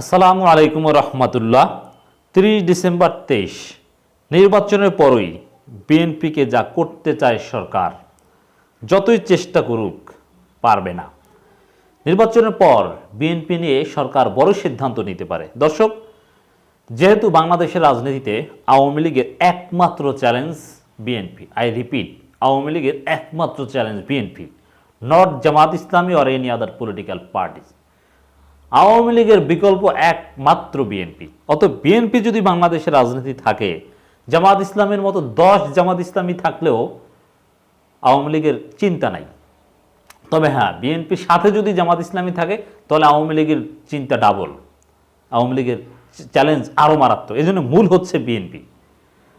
আসসালামু আলাইকুম রহমতুল্লাহ। তিরিশ ডিসেম্বর তেইশ, নির্বাচনের পরই বিএনপিকে যা করতে চায় সরকার, যতই চেষ্টা করুক, পারবে না। নির্বাচনের পর বিএনপি নিয়ে সরকার বড় সিদ্ধান্ত নিতে পারে। দর্শক, যেহেতু বাংলাদেশের রাজনীতিতে আওয়ামী লীগের একমাত্র challenge BNP, I repeat, Awami লীগের একমাত্র challenge BNP not Jamaat Islami or any other political parties. Awami লীগের বিকল্প একমাত্র বিএনপি। অত বিএনপি যদি বাংলাদেশের রাজনীতি থাকে, জামাত ইসলামের মতো দশ জামাত ইসলামী থাকলেও আওয়ামী লীগের চিন্তা নাই। তবে হ্যাঁ বিএনপির সাথে যদি জামাত ইসলামী থাকে, তাহলে আওয়ামী লীগের চিন্তা ডাবল আওয়ামী লীগের চ্যালেঞ্জ আরও মারাত্মক। এই জন্য মূল হচ্ছে বিএনপি।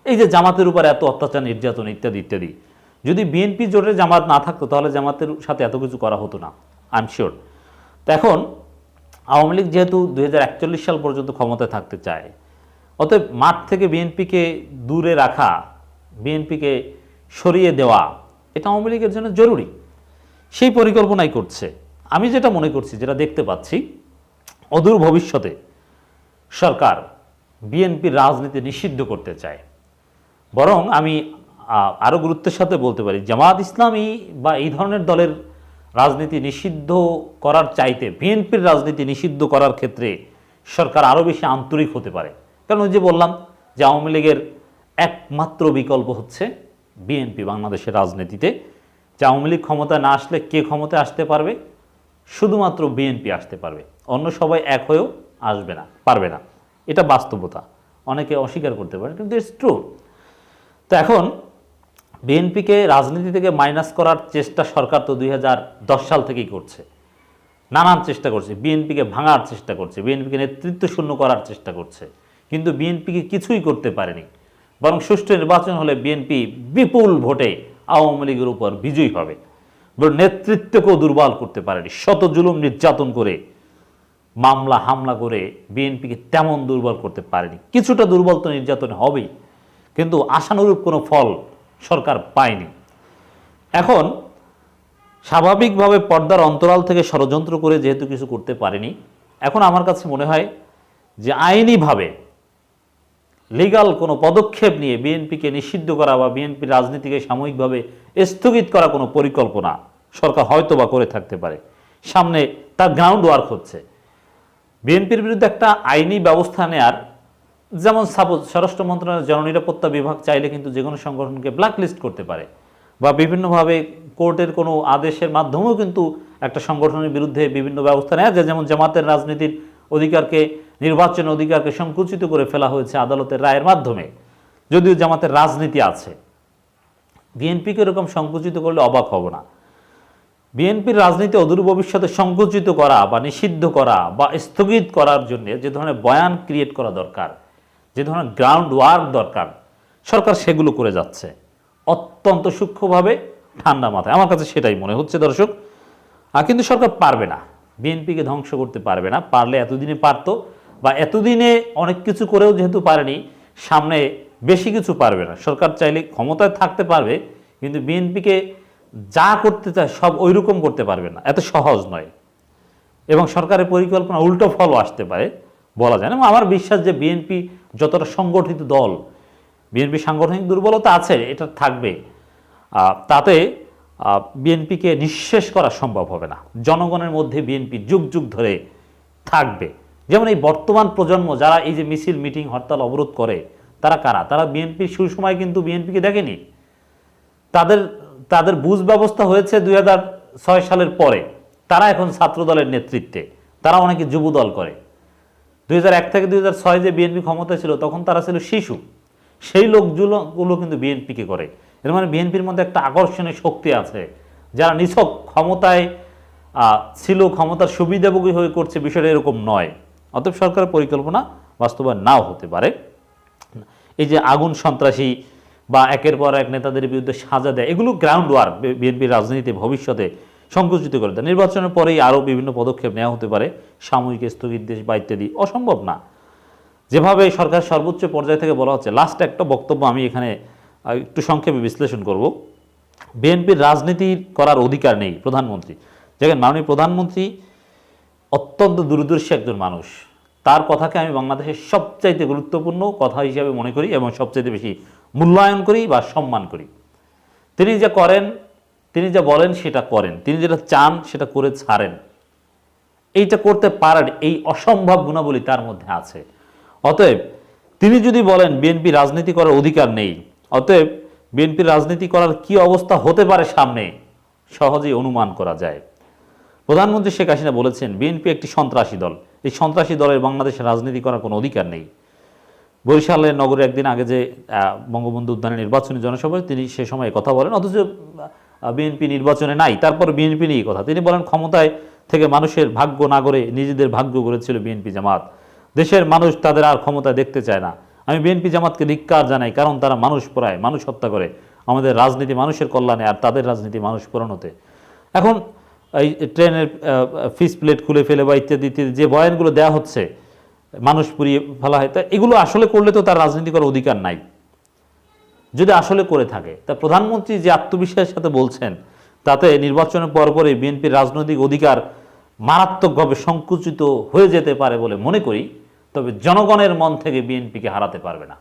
এই যে জামাতের উপর এত অত্যাচার, নির্যাতন ইত্যাদি ইত্যাদি। যদি বিএনপি জোটে জামাত না থাকতো, তাহলে জামাতের সাথে এত কিছু করা হতো না আই এম শিওর তো এখন আওয়ামী লীগ যেহেতু দু হাজার একচল্লিশ সাল পর্যন্ত ক্ষমতায় থাকতে চায়, অতএব মাঠ থেকে বিএনপিকে দূরে রাখা, বিএনপিকে সরিয়ে দেওয়া, এটা আওয়ামী লীগের জন্য জরুরি। সেই পরিকল্পনাই করছে। আমি যেটা মনে করছি, যেটা দেখতে পাচ্ছি, অদূর ভবিষ্যতে সরকার বিএনপির রাজনীতি নিষিদ্ধ করতে চায়। বরং আমি আরও গুরুত্বের সাথে বলতে পারি, জামাত ইসলামী বা এই ধরনের দলের রাজনীতি নিষিদ্ধ করার চাইতে, বিএনপির রাজনীতি নিষিদ্ধ করার ক্ষেত্রে সরকার আরও বেশি আন্তরিক হতে পারে। কারণ ওই যে বললাম যে আওয়ামী লীগের একমাত্র বিকল্প হচ্ছে বিএনপি বাংলাদেশের রাজনীতিতে। যে আওয়ামী লীগ ক্ষমতায় না আসলে কে ক্ষমতায় আসতে পারবে? শুধুমাত্র বিএনপি আসতে পারবে। অন্য সবাই এক হয়েও আসবে না, পারবে না। এটা বাস্তবতা। অনেকে অস্বীকার করতে পারে, কিন্তু ইটস ট্রু তো এখন বিএনপিকে রাজনীতি থেকে মাইনাস করার চেষ্টা সরকার তো দুই হাজার দশ সাল থেকেই করছে। নানান চেষ্টা করছে, বিএনপিকে ভাঙার চেষ্টা করছে, বিএনপিকে নেতৃত্ব শূন্য করার চেষ্টা করছে। কিন্তু বিএনপিকে কিছুই করতে পারেনি। বরং সুষ্ঠু নির্বাচন হলে বিএনপি বিপুল ভোটে আওয়ামী লীগের উপর বিজয়ী হবে। নেতৃত্বকেও দুর্বল করতে পারেনি। শত জুলুম নির্যাতন করে, মামলা, হামলা করে বিএনপিকে তেমন দুর্বল করতে পারেনি। কিছুটা দুর্বল তো নির্যাতন হবেই। কিন্তু আশানুরূপ কোনো ফল সরকার পায়নি। এখন স্বাভাবিকভাবে পর্দার অন্তরাল থেকে ষড়যন্ত্র করে যেহেতু কিছু করতে পারেনি, এখন আমার কাছে মনে হয় যে আইনিভাবে লিগাল কোনো পদক্ষেপ নিয়ে বিএনপিকে নিষিদ্ধ করা বা বিএনপির রাজনীতিকে সাময়িকভাবে স্থগিত করা কোনো পরিকল্পনা সরকার হয়তো বা করে থাকতে পারে। সামনে তার গ্রাউন্ড ওয়ার্ক হচ্ছে। বিএনপির বিরুদ্ধে একটা আইনি ব্যবস্থা নেয়ার যেমন সাপোজ স্বরাষ্ট্র মন্ত্রণালয়ের জননিরাপত্তা বিভাগ চাইলে কিন্তু যে কোনো সংগঠনকে ব্ল্যাকলিস্ট করতে পারে বা বিভিন্নভাবে কোর্টের কোনো আদেশের মাধ্যমেও কিন্তু একটা সংগঠনের বিরুদ্ধে বিভিন্ন ব্যবস্থা নেওয়া যায়। যেমন জামাতের রাজনীতির অধিকারকে নির্বাচন অধিকারকে সংকুচিত করে ফেলা হয়েছে আদালতের রায়ের মাধ্যমে। যদিও জামাতের রাজনীতি আছে। বিএনপিকে এরকম সংকুচিত করলে অবাক হব না। বিএনপির রাজনীতি অদূর ভবিষ্যতে সংকুচিত করা বা নিষিদ্ধ করা বা স্থগিত করার জন্য যে ধরনের বয়ান ক্রিয়েট করা দরকার। যে ধরনের গ্রাউন্ড ওয়ার্ক দরকার, সরকার সেগুলো করে যাচ্ছে। অত্যন্ত সূক্ষ্মভাবে ঠান্ডা মাথায়। আমার কাছে সেটাই মনে হচ্ছে দর্শক। আর কিন্তু সরকার পারবে না। বিএনপিকে ধ্বংস করতে পারবে না। পারলে এতদিনে পারতো বা এতদিনে অনেক কিছু করেও যেহেতু পারেনি, সামনে বেশি কিছু পারবে না। সরকার চাইলে ক্ষমতায় থাকতে পারবে, কিন্তু বিএনপিকে যা করতে চায় সব ওইরকম করতে পারবে না। এত সহজ নয়। এবং সরকারের পরিকল্পনা উল্টো ফলও আসতে পারে। বলা যায় না। আমার বিশ্বাস যে বিএনপি যতটা সংগঠিত দল, বিএনপি সাংগঠনিক দুর্বলতা আছে, এটা থাকবে। তাতে বিএনপিকে নিঃশেষ করা সম্ভব হবে না। জনগণের মধ্যে বিএনপি যুগ যুগ ধরে থাকবে। যেমন এই বর্তমান প্রজন্ম, যারা এই যে মিছিল, মিটিং, হরতাল অবরোধ করে, তারা কারা? তারা বিএনপির সুসময় কিন্তু বিএনপিকে দেখেনি। তাদের তাদের বুঝ ব্যবস্থা হয়েছে দুই সালের পরে। তারা এখন ছাত্র দলের নেতৃত্বে। তারা অনেকে যুব দল করে। দুই থেকে দুই হাজার ছয় যে বিএনপি ক্ষমতায় ছিল, তখন তারা ছিল শিশু। সেই লোকগুলো কিন্তু বিএনপিকে করে। এর মানে বিএনপির মধ্যে একটা আকর্ষণীয় শক্তি আছে, যারা নিছক ক্ষমতায় ছিল, ক্ষমতার সুবিধাভোগী হয়ে করছে, বিষয়টা এরকম নয়। অতএব সরকারের পরিকল্পনা বাস্তবায়ন নাও হতে পারে। এই যে আগুন সন্ত্রাসী বা একের পর এক নেতাদের বিরুদ্ধে সাজা দেয়, এগুলো গ্রাউন্ড ওয়ার্ক বিএনপির রাজনীতি ভবিষ্যতে সংকুচিত করে দেয়। নির্বাচনের পরেই আরও বিভিন্ন পদক্ষেপ নেওয়া হতে পারে। সাময়িক স্থগিতদেশ বা ইত্যাদি অসম্ভব না। যেভাবে সরকার সর্বোচ্চ পর্যায় থেকে বলা হচ্ছে লাস্ট একটা বক্তব্য আমি এখানে একটু সংক্ষেপে বিশ্লেষণ করব। বিএনপির রাজনীতি করার অধিকার নেই প্রধানমন্ত্রী। যেখানে মাননীয় প্রধানমন্ত্রী অত্যন্ত দূরদর্শী একজন মানুষ। তার কথাকে আমি বাংলাদেশের সবচাইতে গুরুত্বপূর্ণ কথা হিসাবে মনে করি এবং সবচাইতে বেশি মূল্যায়ন করি বা সম্মান করি। তিনি যা করেন তিনি যা বলেন সেটা করেন। তিনি যেটা চান সেটা করে ছাড়েন। এইটা করতে পারেন এই অসম্ভব গুণাবলী তার মধ্যে আছে। অতএব তিনি যদি বলেন বিএনপি রাজনীতি করার অধিকার নেই। অতএব বিএনপি রাজনীতি করার কি অবস্থা হতে পারে সামনে? সহজেই অনুমান করা যায়। প্রধানমন্ত্রী শেখ হাসিনা বলেছেন বিএনপি একটি সন্ত্রাসী দল। এই সন্ত্রাসী দলের বাংলাদেশে রাজনীতি করার কোনো অধিকার নেই। বরিশালের নগরে একদিন আগে যে বঙ্গবন্ধু উদ্যানে নির্বাচনী জনসভায় তিনি সে সময় কথা বলেন। অথচ বিএনপি নির্বাচনে নাই। তারপর বিএনপি নিয়ে কথা। তিনি বলেন, ক্ষমতায় থেকে মানুষের ভাগ্য না করে নিজেদের ভাগ্য গড়েছিল বিএনপি জামাত। দেশের মানুষ তাদের আর ক্ষমতায় দেখতে চায় না। আমি বিএনপি জামাতকে ধিক্কার জানাই, কারণ তারা মানুষ পড়ায় মানুষ হত্যা করে। আমাদের রাজনীতি মানুষের কল্যাণে আর তাদের রাজনীতি মানুষ পড়ানোতে। এখন এই ট্রেনের ফিস প্লেট খুলে ফেলে বা ইত্যাদি ইত্যাদি, যে বয়ানগুলো দেওয়া হচ্ছে, মানুষ পুড়িয়ে ফেলা হয়, তা এগুলো আসলে করলে তো তার রাজনীতি করার অধিকার নাই। যদি আসলে করে থাকে। তা প্রধানমন্ত্রী যে আত্মবিশ্বাসের সাথে বলছেন, তাতে নির্বাচনের পরপরই বিএনপির রাজনৈতিক অধিকার মারাত্মকভাবে সংকুচিত হয়ে যেতে পারে বলে মনে করি, তবে জনগণের মন থেকে বিএনপিকে হারাতে পারবে না।